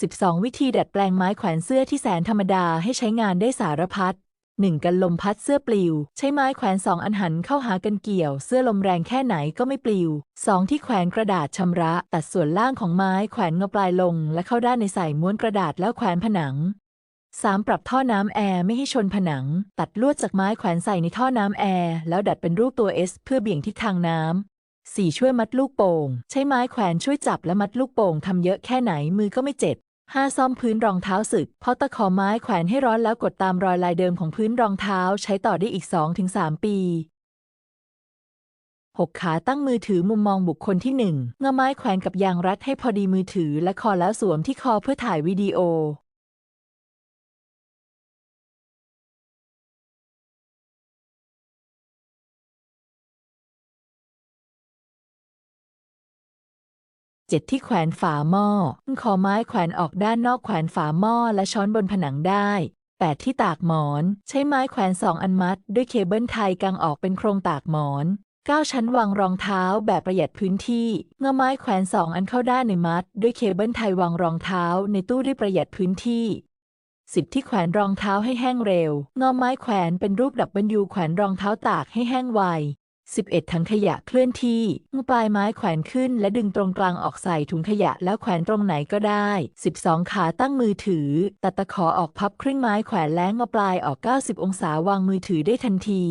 12 วิธีดัดแปลงไม้แขวนเสื้อที่แสนธรรมดาให้ใช้งานได้สารพัด 1. กันลมพัดเสื้อปลิว ใช้ไม้แขวนสองอันหันเข้าหากันเกี่ยว เสื้อลมแรงแค่ไหนก็ไม่ปลิว 2. ที่แขวนกระดาษชำระ ตัดส่วนล่างของไม้แขวนเงาปลายลง และเข้าด้านในใส่ม้วนกระดาษแล้วแขวนผนัง 3. ปรับท่อน้ำแอร์ไม่ให้ชนผนัง ตัดลวดจากไม้แขวนใส่ในท่อน้ำแอร์แล้วดัดเป็นรูปตัว S เพื่อเบี่ยงทิศทางน้ำ 4. ช่วยมัดลูกโป่ง ใช้ไม้แขวนช่วยจับและมัดลูกโป่งทำเยอะแค่ไหนมือก็ไม่เจ็บ 5. ซ่อมพื้นรองเท้าสึก เพราะตะขอไม้แขวนให้ร้อนแล้วกดตามรอยลายเดิมของพื้นรองเท้าใช้ต่อได้อีก 2-3 ปี 6. ขาตั้งมือถือมุมมองบุคคลที่ 1 เงาไม้แขวนกับยางรัดให้พอดีมือถือและคอแล้วสวมที่คอเพื่อถ่ายวิดีโอ 7. ที่แขวนฝาหม้อคอไม้แขวนออกด้านนอกแขวนฝาหม้อและช้อนบนผนังได้ 8. ที่ตากหมอน ใช้ไม้แขวนสองอันมัด ด้วยเคเบิลไทยกางออกเป็นโครงตากหมอน 9. ชั้นวางรองเท้าแบบประหยัดพื้นที่เงาไม้แขวนสองอันเข้าด้านในมัด ด้วยเคเบิลไทยวางรองเท้าในตู้ได้ประหยัดพื้นที่ 10. ที่แขวนรองเท้าให้แห้งเร็วเงาไม้แขวนเป็นรูปดับเบิลยูแขวนรองเท้าตากให้แห้งไว 11. ถังขยะเคลื่อนที่งูปลายไม้แขวนขึ้น และดึงตรงกลางออกใส่ถุงขยะแล้วแขวนตรงไหนก็ได้ 12. ขาตั้งมือถือ ตัดตะขอออกพับครึ่งไม้แขวนแล้งงอปลายออก 90 องศาวางมือถือได้ทันที